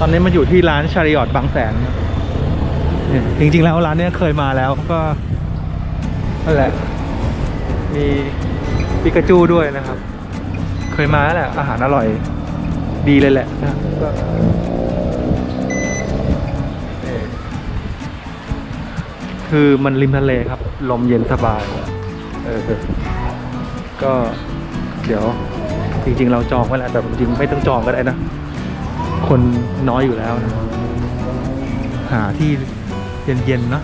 ตอนนี้มาอยู่ที่ร้านชาริออตบางแสนครับเนี่ยจริงๆแล้วร้านนี้เคยมาแล้วก็นั่นแหละมีปิกาจูด้วยนะครับ เคยมาแล้วแหละอาหารอร่อยดีเลยแหละนะก็นี่คือมันริมทะเลครับ ลมเย็นสบายเออก็เดี๋ยวจริง ๆ เราจองไว้แล้วแต่จริงๆไม่ต้องจองก็ได้นะ คนน้อยอยู่แล้วนะ หาที่เย็นๆเนาะ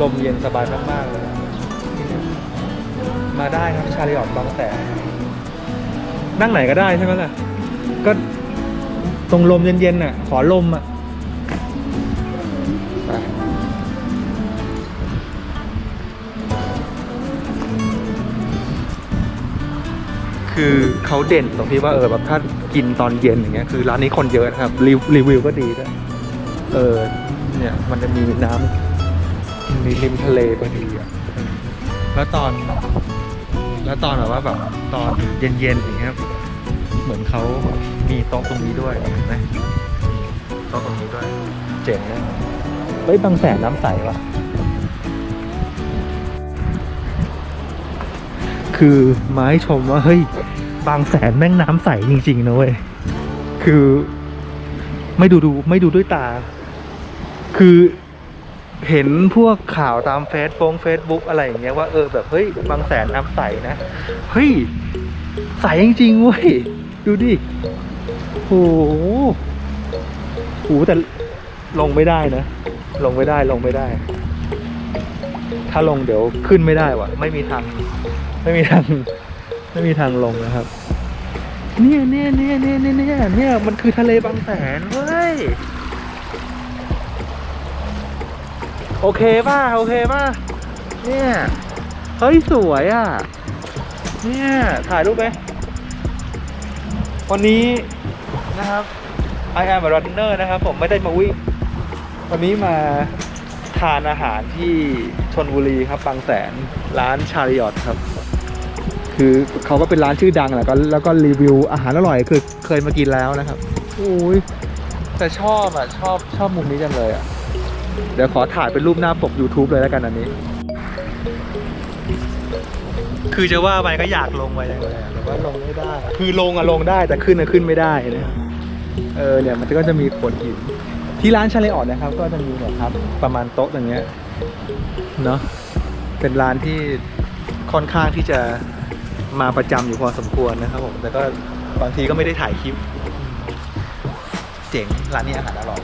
ลมเย็นสบายมากๆเลยมาได้ครับชาลิออตบางแสนนั่งไหนก็ได้ใช่ไหมล่ะ ก็ตรงลมเย็นๆน่ะ ขอลมอะ คือเขาเด่นตรงที่ว่าเออแบบถ้ากินตอนเย็นอย่างเงี้ยคือร้านนี้คนเยอะนะครับรีวรีวิวก็ดีด้วยเออเนี่ยมันจะมีน้ำมีริมทะเลพอดีอะแล้วตอน แล้วตอนแบบว่าแบบตอนเย็นๆอย่างเงี้ยเหมือนเขามีโต๊ะตรงนี้ด้วยเห็นไหมโต๊ะตรงนี้ด้วย เจ๋งนะเฮ้ยบางแสนน้ำใสว่ะ คือไม้ชมว่าเฮ้ยบางแสนแม่งน้ำใสจริงๆนะเว้ยคือไม่ดูดูไม่ดูด้วยตา คือเห็นพวกข่าวตามเฟซบงเฟซบุ๊กอะไรอย่างเงี้ยว่าเออแบบเฮ้ยบางแสนน้ำใสนะเฮ้ยใสจริงๆเว้ยดูดิโหโหแต่ลงไม่ได้นะ ลงไม่ได้ลงไม่ได้ ถ้าลงเดี๋ยวขึ้นไม่ได้วะไม่มีทาง ไม่มีทาง ไม่มีทางลงนะครับเนี่ยเนี่ยเนี่ยเนี่ยเนี่ยเนี่ยเนี่ยมันคือทะเลบางแสนเว้ย โอเคป่ะ โอเคป่ะ เนี่ย เฮ้ย สวยอะ เนี่ย ถ่ายรูปไหมวันนี้นะครับ I am a runner นะครับ ผมไม่ได้มาวิ่งวันนี้มา ทานอาหารที่ชนบุรีครับบางแสนร้านชาริออตครับ คือเขาก็เป็นร้านชื่อดังแหละก็แล้วก็รีวิวอาหารอร่อยคือเคยมากินแล้วนะครับโอ้ยแต่ชอบอะชอบชอบมุมนี้จังเลยอะ เดี๋ยวขอถ่ายเป็นรูปหน้าปก YouTube เลยแล้วกันอันนี้ คือจะว่าไปก็อยากลงไปจังเลยอะแต่ว่าลงไม่ได้ คือลงอะลงได้แต่ขึ้นอะขึ้นไม่ได้นะเออเนี่ยมันก็จะมีโขดหิน ที่ร้านชาเลออดนะครับ ก็จะมีเนี่ยครับประมาณโต๊ะอย่างเงี้ยเนาะเป็นร้านที่ค่อนข้างที่จะมาประจำอยู่พอสมควรนะครับผมแต่ก็บางทีก็ไม่ได้ถ่ายคลิป เจ๋งร้านนี้อาหารอร่อย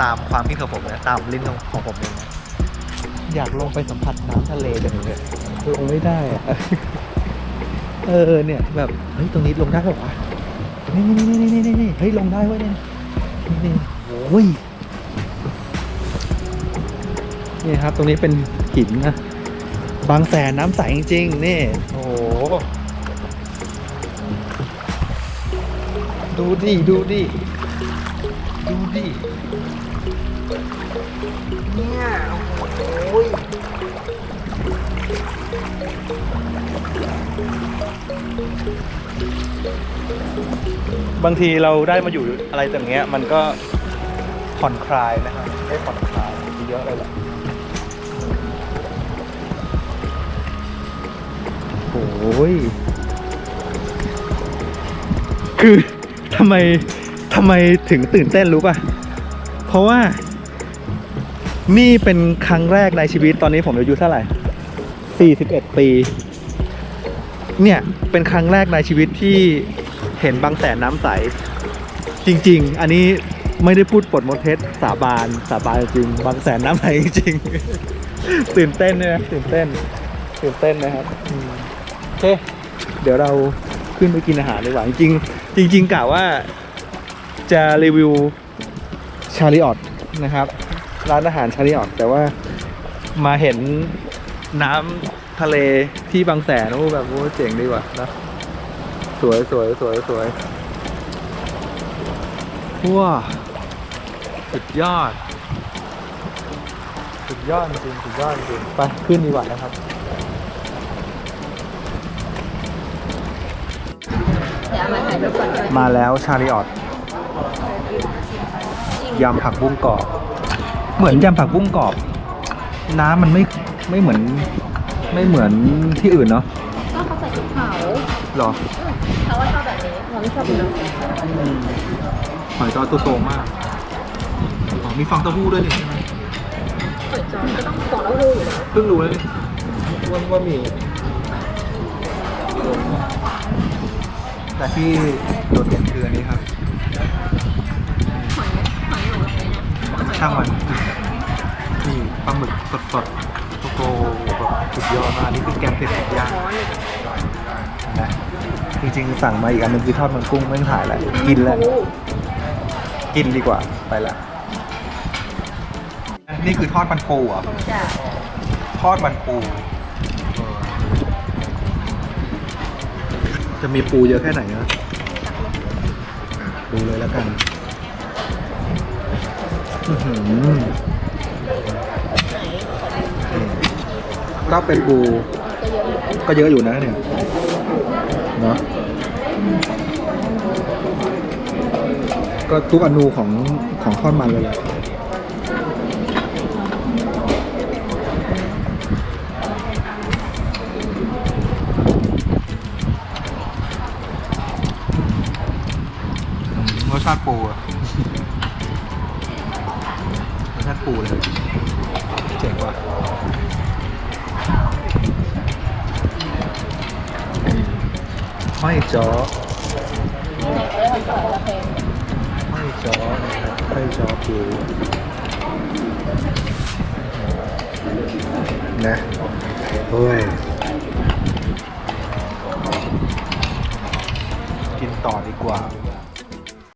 ตามความคิดของผมนะตามลิ้นของของผมเองนะอยากลงไปสัมผัสน้ำทะเลจังเลยลงไม่ได้อะเออเนี่ยแบบเฮ้ยตรงนี้ลงได้ป่าวะนี่นี่นี่นี่นี่นี่เฮ้ยลงได้เว้ยเนี่ยนี่ นี่โอ้ยนี่ครับ ตรงนี้เป็นหินนะ บางแสนน้ำใสจริงๆ นี่ โอ้โห ดูดิ ดูดิ ดูดิ เนี่ย โอ้ยบางทีเราได้มาอยู่อะไรตรงเงี้ย มันก็ ผ่อนคลายนะครับได้ผ่อนคลายเยอะเลยแหละโอ้ยคือทำไมทำไมถึงตื่นเต้นรู้ป่ะ เพราะว่า นี่เป็นครั้งแรกในชีวิตตอนนี้ผมอายุเท่าไหร่ 41 ปี เนี่ย เป็นครั้งแรกในชีวิตที่เห็นบางแสนน้ำใส จริง ๆ อันนี้ ไม่ได้พูดปลดมดเท็จสาบานสาบานจริง บางแสนน้ำใสจริง ตื่นเต้นเนี่ยตื่นเต้น ตื่นเต้นนะครับอืมโอเค เดี๋ยวเราขึ้นไปกินอาหารดีกว่า จริงๆจริงๆกะว่าจะรีวิวชาลีออตนะครับ ร้านอาหารชาลีออตแต่ว่ามาเห็นน้ำทะเลที่บางแสนโอ้แบบโอ้เจ๋งดีว่ะนะสวยสวยสวยสวย ว้าสุดยอด สุดยอดจริงสุดยอดจริงไปขึ้นดีกว่านะครับ มาแล้วชาริออตยำผักบุ้งกรอบ เหมือนยำผักบุ้งกรอบ น้ำมันไม่ไม่เหมือน ไม่เหมือนที่อื่นเนาะก็เขาใส่พริกเผาหรอเขาว่าชอบแบบนี้ผม่ชอบแบบนี้ หอยจอตัวโตมากอ๋อมีฟองเต้าหู้ด้วยนี่ใช่ไหมเปิดจอก็ต้องบอกแล้วรู้อยู่แล้วเพิ่งรู้เลยนี่ว่าว่ามี แต่ที่โดดเด่นคืออันนี้ครับหอยหอยหนูแบบนี้นะช่างมันนี่ปลาหมึกสดๆโตโตๆแบบสุดยอดมากนี่คือแกงเผ็ดแบบย่างร้อนเลยนะจริงๆสั่งมาอีกอันหนึงคือทอดมันกุ้งไม่ถ่ายแล้วกินแล้ว กินดีกว่าไปละนี่คือทอดมันปูเหรอะจ้ะทอดมันปูเออจะมีปูเยอะแค่ไหนนะดูเลยแล้วกันอื้อหือนี่ก็เป็นปูก็เยอะอยู่นะเนี่ย เนาะ ก็ทุกอนูของของทอดมันเลยแหละอืมรสชาติปูอะรสชาติปูเลย เจ๋งว่ะห้อยจ้อห้อย จ้อนะครับห้จ้อปูนะเฮ้ยกินต่อดีกว่า